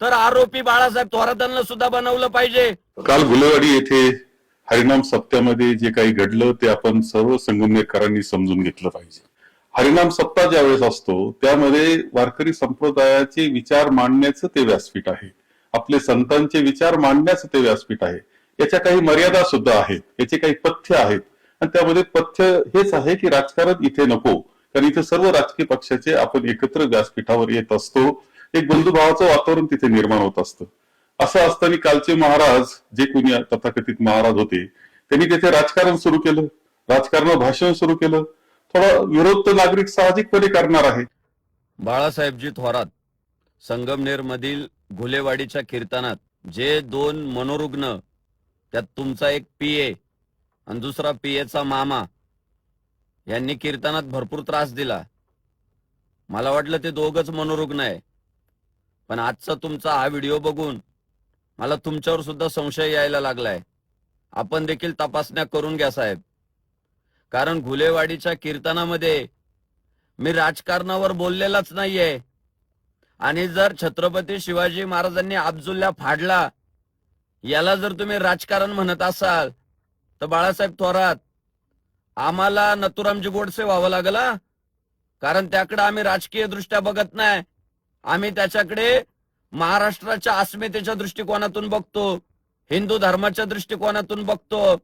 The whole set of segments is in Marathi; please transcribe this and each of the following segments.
तर आरोपी बाळासाहेब थोरातांना सुद्धा बनवलं पाहिजे. काल गुलेवाडी येथे हरिनाम सप्त्यामध्ये जे काही घडलं ते आपण सर्व संगमनेरकरांनी समजून घेतलं पाहिजे. हरिनाम सप्ताह ज्यावेळेस असतो त्यामध्ये वारकरी संप्रदायाचे विचार मांडण्याचं ते व्यासपीठ आहे. आपले संतांचे विचार मांडण्याचं ते व्यासपीठ आहे. याच्या काही मर्यादा सुद्धा आहेत याचे काही पथ्य आहेत. आणि त्यामध्ये पथ्य हेच आहे की राजकारण इथे नको. कारण इथे सर्व राजकीय पक्षाचे आपण एकत्र व्यासपीठावर येत असतो. एक बंधुभावाचं वातावरण तिथे निर्माण होत असतं. असं असताना कालचे महाराज जे कोणी तथाकथित महाराज होते त्यांनी तिथे राजकारण सुरू केलं. राजकारणावर भाषण सुरू केलं. थोडा विरोध तर नागरिक साहजिकपणे करणार आहे. बाळासाहेबजी थोरात संगमनेर मधील घुलेवाडीच्या कीर्तनात जे दोन मनोरुग्ण त्यात तुमचा एक पीए आणि दुसरा पीएचा मामा यांनी कीर्तनात भरपूर त्रास दिला. मला वाटलं ते दोघच मनोरुग्ण आहे. पण आजचा तुमचा हा व्हिडिओ बघून मला तुमच्यावर सुद्धा संशय यायला लागलाय. आपण देखील तपासण्या करून घ्या साहेब. कारण घुलेवाडीच्या कीर्तनामध्ये मी राजकारणावर बोललेलाच नाहीये. आणि जर छत्रपती शिवाजी महाराजांनी अब्जुल्ला फाडला याला जर तुम्ही राजकारण म्हणत असाल तर बाळासाहेब थोरात आम्हाला नथुरामजी गोडसे व्हावं लागला कारण त्याकडे आम्ही राजकीय दृष्ट्या बघत नाही. आम्ही त्याच्याकडे महाराष्ट्राच्या अस्मितेच्या दृष्टिकोनातून बघतो हिंदू धर्माच्या दृष्टिकोनातून बघतो.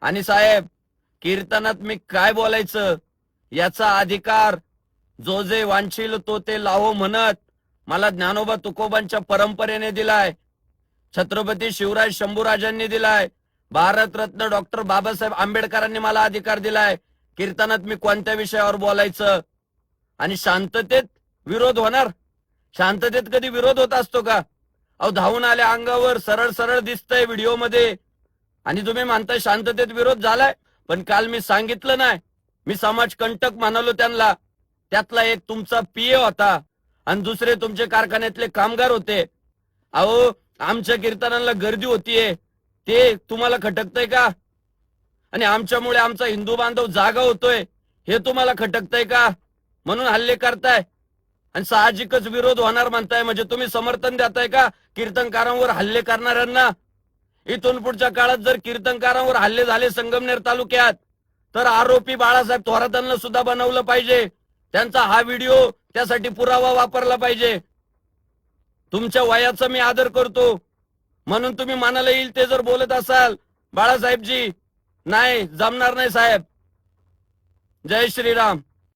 आणि साहेब कीर्तनात मी काय बोलायचं? याचा अधिकार जो जे वांछील तो ते लावो म्हणत मला ज्ञानोबा तुकोबांच्या परंपरेने दिलाय छत्रपती शिवराज शंभूराजांनी दिलाय भारतरत्न डॉक्टर बाबासाहेब आंबेडकरांनी मला अधिकार दिलाय. कीर्तनात मी कोणत्या विषयावर बोलायचं? आणि शांततेत विरोध होणार? शांततेत कधी विरोध होत असतो का? अहो धावून आल्या अंगावर सरळ सरळ दिसतंय व्हिडिओमध्ये आणि तुम्ही म्हणताय शांततेत विरोध झालाय पण काल मी सांगितलं नाही. मी समाज कंटक म्हणालो त्यांना. त्यातला एक तुमचा पीए होता आणि दुसरे तुमचे कारखान्यातले कामगार होते. अहो आमच्या कीर्तनाला गर्दी होतीये. ते तुम्हाला खटकतय का? आणि आमच्यामुळे आमचा हिंदू बांधव जागा होतोय. हे तुम्हाला खटकतय का? म्हणून हल्ले करताय. आणि साहजिकच विरोध होणार म्हणताय म्हणजे तुम्ही समर्थन देताय का? कीर्तनकारांवर हल्ले करणाऱ्यांना? इथून पुढच्या काळात जर कीर्तनकारांवर हल्ले झाले संगमनेर तालुक्यात तर आरोपी बाळासाहेब थोरातांना सुद्धा बनवलं पाहिजे. त्यांचा हा व्हिडिओ त्यासाठी पुरावा वापरला पाहिजे. तुमच्या वयाचा मी आदर करतो. म्हणून तुम्ही मनाला येईल ते जर बोलत असाल बाळासाहेबजी नाही जमणार नाही साहेब. जय श्रीराम.